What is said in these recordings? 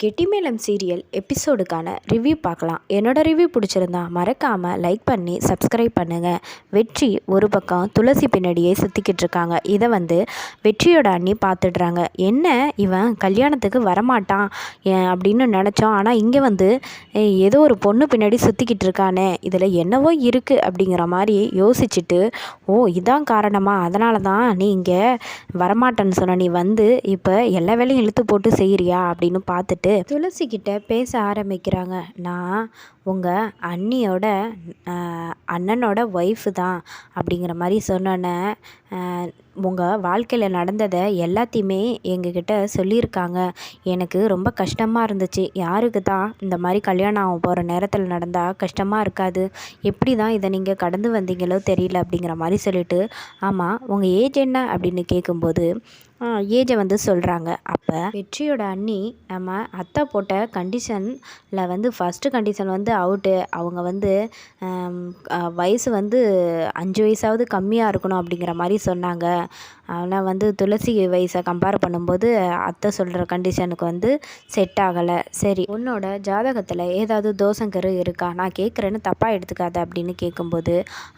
கெட்டிமேளம் serial எபிசோடுக்கான review பார்க்கலாம். என்னோட review பிடிச்சிருந்தா மறக்காமல் லைக் பண்ணி சப்ஸ்கிரைப் பண்ணுங்கள் வெற்றி ஒரு பக்கம் துளசி பின்னாடியே சுற்றிக்கிட்டு இருக்காங்க. இதை வந்து வெற்றியோட அண்ணி பார்த்துடுறாங்க என்ன? இவன் கல்யாணத்துக்கு வரமாட்டான் அப்படின்னு நினச்சோம் ஆனால் இங்கே வந்து ஏதோ ஒரு பொண்ணு பின்னாடி சுற்றிக்கிட்டு இருக்கானே. இதில் என்னவோ இருக்குது அப்படிங்கிற மாதிரி யோசிச்சுட்டு ஓ இதான் காரணமா? அதனால தான் நீ இங்கே வரமாட்டேன்னு சொன்ன. நீ வந்து இப்போ எல்லா வேலையும் இழுத்து போட்டு செய்கிறியா அப்படின்னு பார்த்துட்டு பார்த்துட்டு துளசிக்கிட்ட பேச ஆரம்பிக்கிறாங்க. நான் உங்கள் அண்ணியோட அண்ணனோட ஒய்ஃபு தான் அப்படிங்கிற மாதிரி சொன்னோன்னே உங்கள் வாழ்க்கையில் நடந்ததை எல்லாத்தையுமே எங்ககிட்ட சொல்லியிருக்காங்க. எனக்கு ரொம்ப கஷ்டமாக இருந்துச்சு. யாருக்கு தான் இந்த மாதிரி கல்யாணம் ஆக போகிற நேரத்தில் நடந்தால் கஷ்டமாக இருக்காது. எப்படி தான் இதை நீங்கள் கடந்து வந்தீங்களோ தெரியல அப்படிங்கிற மாதிரி சொல்லிவிட்டு ஆமாம் உங்கள் ஏஜ் என்ன அப்படின்னு கேட்கும்போது ஏஜை வந்து சொல்கிறாங்க அப்போ வெற்றியோட அண்ணி நம்ம அத்தை போட்ட கண்டிஷனில் வந்து ஃபஸ்ட்டு கண்டிஷன் வந்து அவுட்டு அவங்க வந்து வயசு வந்து அஞ்சு வயசாவது கம்மியாக இருக்கணும் அப்படிங்கிற மாதிரி சொன்னாங்க. ஆனால் வந்து துளசி வயசை கம்பேர் பண்ணும்போது அத்தை சொல்கிற கண்டிஷனுக்கு வந்து செட் ஆகலை. சரி உன்னோட ஜாதகத்தில் ஏதாவது தோசங்கரு இருக்கா? நான் கேட்குறேன்னு தப்பாக எடுத்துக்காத அப்படின்னு கேட்கும்போது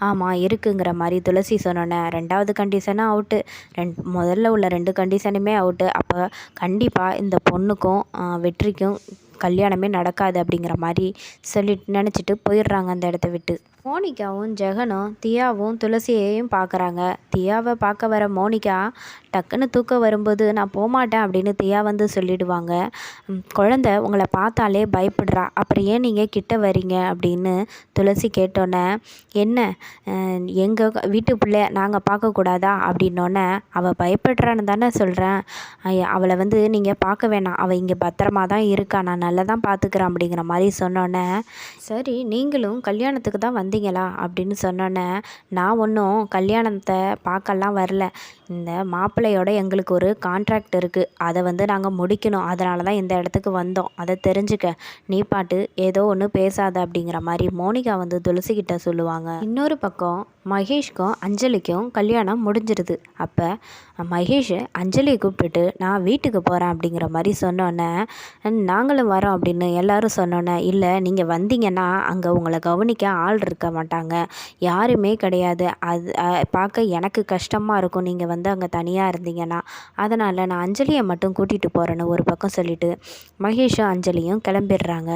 ஆமாம் இருக்குங்கிற மாதிரி துளசி சொன்னோன்னே ரெண்டாவது கண்டிஷனும் அவுட்டு ரெண் முதல்ல உள்ள ரெண்டு கண்டிஷனுமே அவுட்டு அப்போ கண்டிப்பாக இந்த பொண்ணுக்கும் வெற்றிக்கும் கல்யாணமே நடக்காது அப்படிங்கிற மாதிரி சொல்லி நினச்சிட்டு போயிடுறாங்க அந்த இடத்த விட்டு. மோனிகாவும் ஜெகனும் தியாவும் துளசியையும் பார்க்குறாங்க. தியாவை பார்க்க வர மோனிகா டக்குன்னு தூக்க வரும்போது நான் போகமாட்டேன் அப்படின்னு தியா வந்து சொல்லிடுவாங்க. குழந்த உங்களை பார்த்தாலே பயப்படுறா. அப்புறம் ஏன் நீங்கள் கிட்ட வரீங்க? அப்படின்னு துளசி கேட்டோன்னே என்ன? எங்கள் வீட்டு பிள்ளை நாங்கள் பார்க்கக்கூடாதா அப்படின்னோடனே அவள் பயப்படுறான்னு தானே சொல்கிறேன் அவளை வந்து நீங்கள் பார்க்க வேணாம். அவள் இங்கே பத்திரமா தான் இருக்கா. நான் நல்லா தான் பார்த்துக்கிறேன் அப்படிங்கிற மாதிரி சொன்னோன்னே சரி நீங்களும் கல்யாணத்துக்கு தான் வந்தீங்களா? அப்படின்னு சொன்னோன்னே நான் ஒன்றும் கல்யாணத்தை பார்க்கலாம் வரல. இந்த மாப்பிள்ளையோட எங்களுக்கு ஒரு கான்ட்ராக்ட் இருக்குது அதை வந்து நாங்கள் முடிக்கணும். அதனால தான் இந்த இடத்துக்கு வந்தோம். அதை தெரிஞ்சுக்க. நீ பாட்டு ஏதோ ஒன்று பேசாத அப்படிங்கிற மாதிரி மோனிகா வந்து துளசிக்கிட்ட சொல்லுவாங்க. இன்னொரு பக்கம் மகேஷ்க்கும் அஞ்சலிக்கும் கல்யாணம் முடிஞ்சிருது. அப்போ மகேஷ் அஞ்சலியை கூப்பிட்டுட்டு நான் வீட்டுக்கு போகிறேன் அப்படிங்கிற மாதிரி சொன்னோன்னே நாங்களும் வரோம் அப்படின்னு எல்லோரும் சொன்னோன்னே இல்லை நீங்கள் வந்தீங்கன்னா அங்கே உங்களை கவனிக்க ஆள் இருக்க மாட்டாங்க. யாருமே கிடையாது. அது பார்க்க எனக்கு கஷ்டமாக இருக்கும். நீங்கள் வந்து அங்கே தனியாக இருந்தீங்கன்னா. அதனால் நான் அஞ்சலியை மட்டும் கூட்டிகிட்டு போகிறேன்னு ஒரு பக்கம் சொல்லிவிட்டு மகேஷும் அஞ்சலியும் கிளம்பிடுறாங்க.